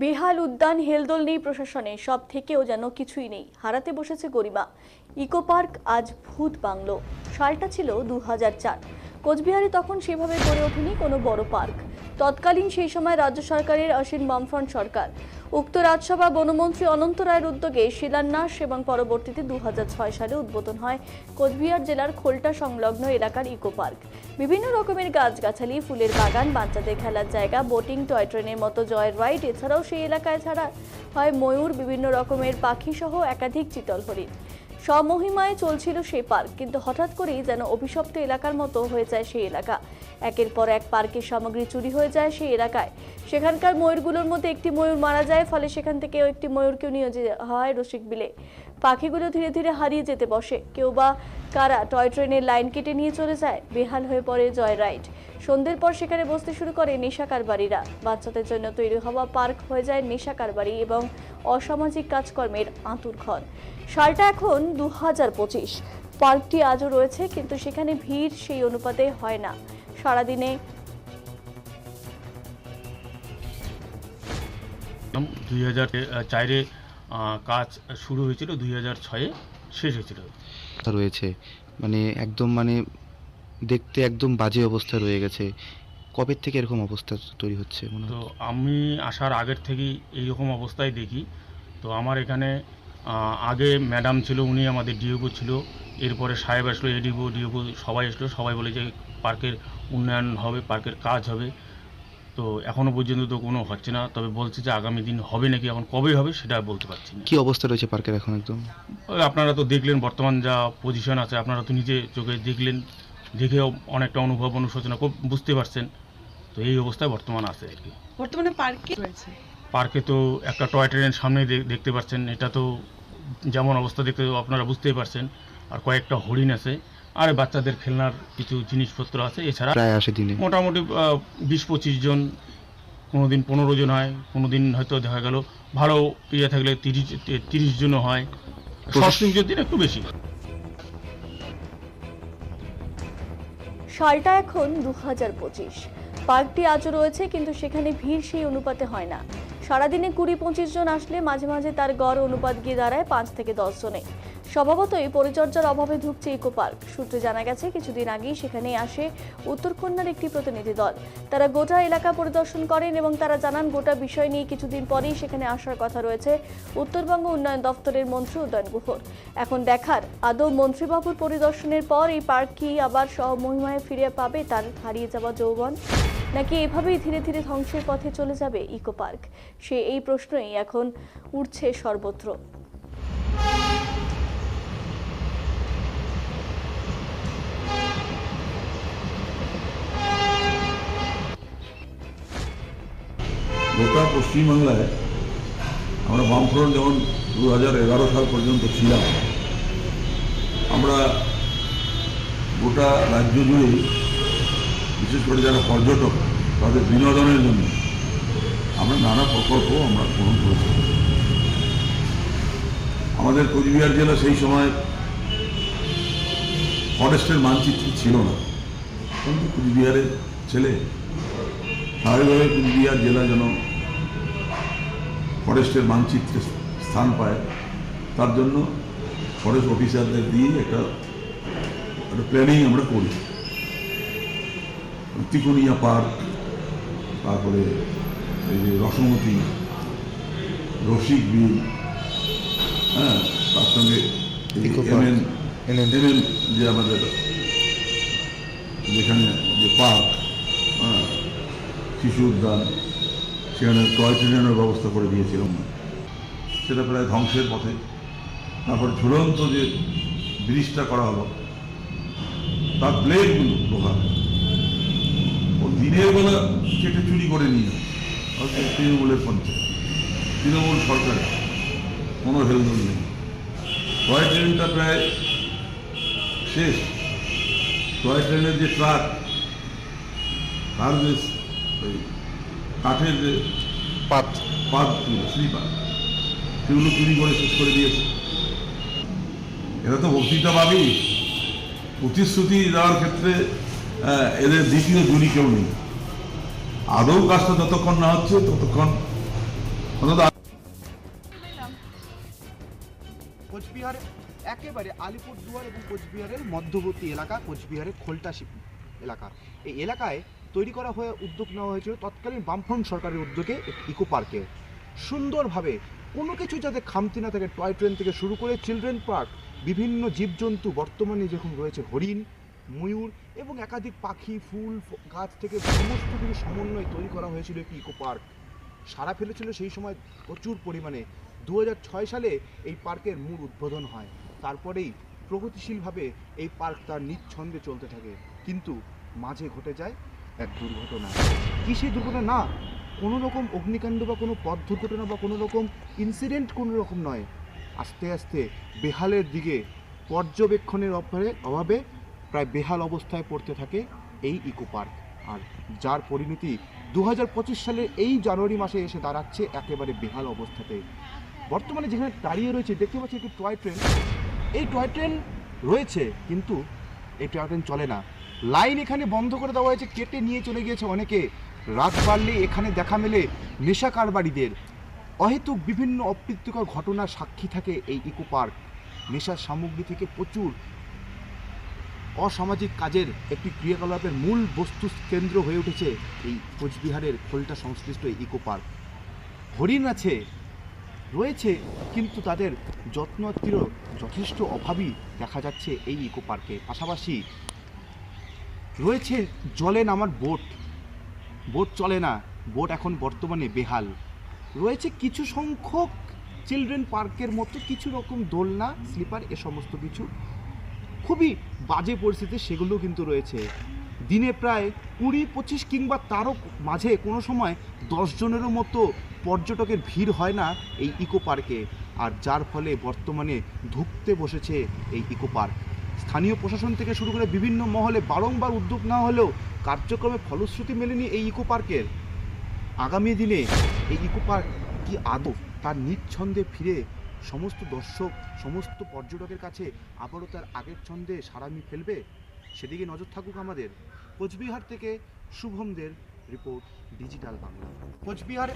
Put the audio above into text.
বেহাল উদ্যান হেলদোল নেই প্রশাসনে, সব থেকেও যেন কিছুই নেই। হারাতে বসেছে গরিমা। ইকো পার্ক আজ ভূত বাংলো। সালটা ছিল দু হাজার চার। কোচবিহারে তখন সেভাবে গড়ে ওঠেনি কোনো বড় পার্ক। তৎকালীন সেই সময় রাজ্য সরকারের অসীন বামফ্রন্ট সরকার। উক্ত রাজসভা বনমন্ত্রী অনন্ত রায়ের উদ্যোগে শিলান্যাস এবং পরবর্তীতে দুহাজার ছয় সালে উদ্বোধন হয় কোচবিহার জেলার খোলটা সংলগ্ন এলাকার ইকো পার্ক। বিভিন্ন রকমের গাছগাছালি, ফুলের বাগান, বাচ্চাদের খেলার জায়গা, বোটিং, টয় ট্রেনের মতো জয়ের রাইড, এছাড়াও সেই এলাকায় ছাড়া হয় ময়ূর, বিভিন্ন রকমের পাখি সহ একাধিক চিতল হরিণ স্বমহিমায় চলছিল সেই পার্ক, কিন্তু হঠাৎ করেই যেন অভিশপ্ত এলাকার মতো হয়ে যায় সেই এলাকা। একের পর এক পার্কের সামগ্রী চুরি হয়ে যায় সেই এলাকায়। সেখানকার ময়ূরগুলোর মধ্যে একটি ময়ূর মারা যায়, ফলে সেখান থেকেও একটি ময়ূরকেও নিয়ে যাওয়া হয় রসিক বিলে। পাখিগুলো ধীরে ধীরে হারিয়ে যেতে বসে। কেউ বা কারা টয় ট্রেনের লাইন কেটে নিয়ে চলে যায়, বেহাল হয়ে পড়ে জয় রাইড। সন্ধ্যের পর সেখানে বসতে শুরু করে নেশা কারবারিরা। বাচ্চাদের জন্য তৈরি হওয়া পার্ক হয়ে যায় নেশা কারবারি এবং অসামাজিক কাজকর্মের আঁতুর ঘর। সালটা এখন দু হাজার পঁচিশ। পার্কটি আজও রয়েছে কিন্তু সেখানে ভিড় সেই অনুপাতে হয় না। সারাদিনে দুই হাজার চারে কাজ শুরু হয়েছিল দুই হাজার ছয়ে শেষ হয়েছিল। রয়েছে। মানে একদম মানে দেখতে একদম বাজে অবস্থা রয়ে গেছে। কবে থেকে এরকম অবস্থা তৈরি হচ্ছে মনে তো আমি আসার আগের থেকেই এইরকম অবস্থায় দেখি। তো আমার এখানে আগে ম্যাডাম ছিল উনি আমাদের ডিওপো ছিল এরপরে সাহেব আসলো এডিপো ডিওপো সবাই আসলো সবাই বলে যে পার্কের উন্নয়ন হবে পার্কের কাজ হবে। তো এখনও পর্যন্ত তো কোনো হচ্ছে না তবে বলছে যে আগামী দিন হবে নাকি এখন কবে হবে সেটা বলতে পারছি না। কি অবস্থা রয়েছে পার্কের এখন একদম? আপনারা তো দেখলেন বর্তমান যা পজিশন আছে আপনারা তো নিজে চোখে দেখলেন দেখেও অনেকটা অনুভব অনুশোচনা খুব বুঝতে পারছেন। তো এই অবস্থায় বর্তমান আছে আর কি। বর্তমানে পার্কে রয়েছে? পার্কে তো একটা টয় ট্রেনের সামনে দেখতে পাচ্ছেন। এটা তো যেমন অবস্থা দেখতে আপনারা বুঝতেই পারছেন। আর কয়েকটা হরিণ আছে। আর বাচ্চাদের খেলনার কিছু জিনিসপত্র আছে। এছাড়া প্রায় আসে দিনে। মোটামুটি বিশ পঁচিশ জন কোনো দিন পনেরো জন হয় কোনো দিন হয়তো দেখা গেল ভালো ইয়ে থাকলে তিরিশ তিরিশ জনও হয়। ষষ্ঠ পুজোর দিন একটু বেশি। সালটা এখন দু হাজার পঁচিশ। পার্কটি আজও রয়েছে, কিন্তু সেখানে ভিড় সেই অনুপাতে হয় না। সারাদিনে কুড়ি পঁচিশ জন আসলে মাঝে মাঝে তার গড় অনুপাত গিয়ে দাঁড়ায় পাঁচ থেকে দশ জনে। স্বভাবতই পরিচর্যার অভাবে ঢুকছে ইকো পার্ক। সূত্রে জানা গেছে, কিছুদিন আগেই সেখানে আসে উত্তরকন্যার একটি প্রতিনিধি দল। তারা গোটা এলাকা পরিদর্শন করেন এবং তারা জানান, গোটা বিষয় নিয়ে কিছুদিন পরেই সেখানে আসার কথা রয়েছে উত্তরবঙ্গ উন্নয়ন দপ্তরের মন্ত্রী উদয়ন গুহর। এখন দেখার, আদৌ মন্ত্রীবাবুর পরিদর্শনের পর এই পার্ক কি আবার সহমহিমায় ফিরে পাবে তার হারিয়ে যাওয়া যৌবন? নাকি এভাবেই ধীরে ধীরে ধ্বংসের পথে চলে যাবে ইকো পার্ক? সে এই প্রশ্নই এখন উঠছে সর্বত্র। গোটা পশ্চিমবাংলায় আমরা বামফ্রন্ট যেমন দু হাজার এগারো সাল পর্যন্ত ছিলাম, আমরা গোটা রাজ্য জুড়ে, বিশেষ করে যারা পর্যটক, তাদের বিনোদনের জন্য আমরা নানা প্রকল্প আমরা গ্রহণ করেছি। আমাদের কোচবিহার জেলা সেই সময় ফরেস্টের মানচিত্র ছিল না, কিন্তু কোচবিহারের ছেলে স্বাভাবিকভাবে কুচবিহার জেলা যেন ফরেস্টের মানচিত্রে স্থান পায় তার জন্য ফরেস্ট অফিসারদের দিয়ে একটা একটা প্ল্যানিং আমরা করি। তিকুনিয়া পার্ক তারপরে এই যে রসমতি রসিক বিল হ্যাঁ তার সঙ্গে এমএন যে আমাদের যেখানে যে পার্ক শিশু উদ্যান, সেখানে টয় ট্রেনের ব্যবস্থা করে দিয়েছিলাম। সেটা প্রায় ধ্বংসের পথে। তারপর ঝুলন্ত যে ব্রিজটা করা হলো, তার ব্লেডগুলো লোহা ও দিনের বেলা কেটে চুরি করে নিয়ে তৃণমূলের পঞ্চায়েত। তৃণমূল সরকারের কোনো হেলদোল নেই। টয় ট্রেনটা প্রায় শেষ। টয় ট্রেনের যে ট্রাক, তার যে ওই কাঠের যে পাত। পাতগুলো স্লিপার সেগুলো চুরি করে শেষ করে দিয়েছে। এরা তো বক্তৃতাবাদী। প্রতিশ্রুতি দেওয়ার ক্ষেত্রে আহ, এদের দ্বিতীয় জুড়ি কেউ নেই। আদৌ কাজটা যতক্ষণ না হচ্ছে ততক্ষণ অন্তত কোচবিহার একেবারে আলিপুরদুয়ার এবং কোচবিহারের মধ্যবর্তী এলাকা কোচবিহারের খোলটাশি এলাকা এই এলাকায় তৈরি করা হয়ে উদ্যোগ নেওয়া হয়েছিল তৎকালীন বামফ্রন্ট সরকারের উদ্যোগে ইকো পার্কে সুন্দরভাবে কোনো কিছু যাতে খামতি না থাকে টয় ট্রেন থেকে শুরু করে চিলড্রেন পার্ক বিভিন্ন জীবজন্তু বর্তমানে যখন রয়েছে, হরিণ, ময়ূর এবং একাধিক পাখি, ফুল গাছ থেকে সমস্ত কিছু সমন্বয় তৈরি করা হয়েছিল একটি ইকো পার্ক সারা ফেলেছিল সেই সময় প্রচুর পরিমাণে। দু হাজার ছয় সালে এই পার্কের মূল উদ্বোধন হয়। তারপরেই প্রগতিশীলভাবে এই পার্ক তার নিচ্ছন্দে চলতে থাকে। কিন্তু মাঝে ঘটে যায় এক দুর্ঘটনা। কি সেই দুর্ঘটনা? না, কোনো রকম অগ্নিকাণ্ড বা কোনো পথ দুর্ঘটনা বা কোনো রকম ইনসিডেন্ট কোনো রকম নয়। আস্তে আস্তে বেহালের দিকে পর্যবেক্ষণের অভাবে অভাবে প্রায় বেহাল অবস্থায় পড়তে থাকে এই ইকো পার্ক। আর যার পরিণতি দু হাজার পঁচিশ সালের এই জানুয়ারি মাসে এসে দাঁড়াচ্ছে একেবারে বেহাল অবস্থাতে। বর্তমানে যেখানে দাঁড়িয়ে রয়েছে, দেখতে পাচ্ছি একটি টয় ট্রেন। এই টয় ট্রেন রয়েছে, কিন্তু এই টয় ট্রেন চলে না। লাইন এখানে বন্ধ করে দেওয়া হয়েছে, কেটে নিয়ে চলে গিয়েছে অনেকে। রাত বাড়লে এখানে দেখা মেলে নেশা কারবারিদের। অহেতুক বিভিন্ন অপ্রীতিকর ঘটনার সাক্ষী থাকে এই ইকো পার্ক। নেশার সামগ্রী থেকে প্রচুর অসামাজিক কাজের একটি ক্রিয়াকলাপের মূল বস্তু কেন্দ্র হয়ে উঠেছে এই কোচবিহারের খোলটা সংশ্লিষ্ট এই ইকো পার্ক। হরিণ আছে, রয়েছে, কিন্তু তাদের যত্নতির যথেষ্ট অভাবই দেখা যাচ্ছে এই ইকো পার্কে। পাশাপাশি রয়েছে জলে নামার বোট। বোট চলে না, বোট এখন বর্তমানে বেহাল। রয়েছে কিছু সংখ্যক চিলড্রেন পার্কের মতো কিছু রকম দোলনা, স্লিপার, এ সমস্ত কিছু। খুবই বাজে পরিস্থিতি সেগুলো কিন্তু রয়েছে। দিনে প্রায় কুড়ি, পঁচিশ কিংবা তারও মাঝে কোনো সময় দশ জনেরও মতো পর্যটকের ভিড় হয় না এই ইকো পার্কে। আর যার ফলে বর্তমানে ধুকতে বসেছে এই ইকো পার্ক। স্থানীয় প্রশাসন থেকে শুরু করে বিভিন্ন মহলে বারংবার উদ্যোগ না হলেও কার্যক্রমে ফলশ্রুতি মেলেনি এই ইকো পার্কের। আগামী দিনে এই ইকো পার্ক কি আদৌ তার নিচ্ছন্দে ফিরে সমস্ত দর্শক, সমস্ত পর্যটকের কাছে আবারও তার আগের ছন্দে সারামি ফেলবে? সেদিকে নজর থাকুক আমাদের। কোচবিহার থেকে শুভমদের রিপোর্ট, ডিজিটাল বাংলা। কোচবিহারে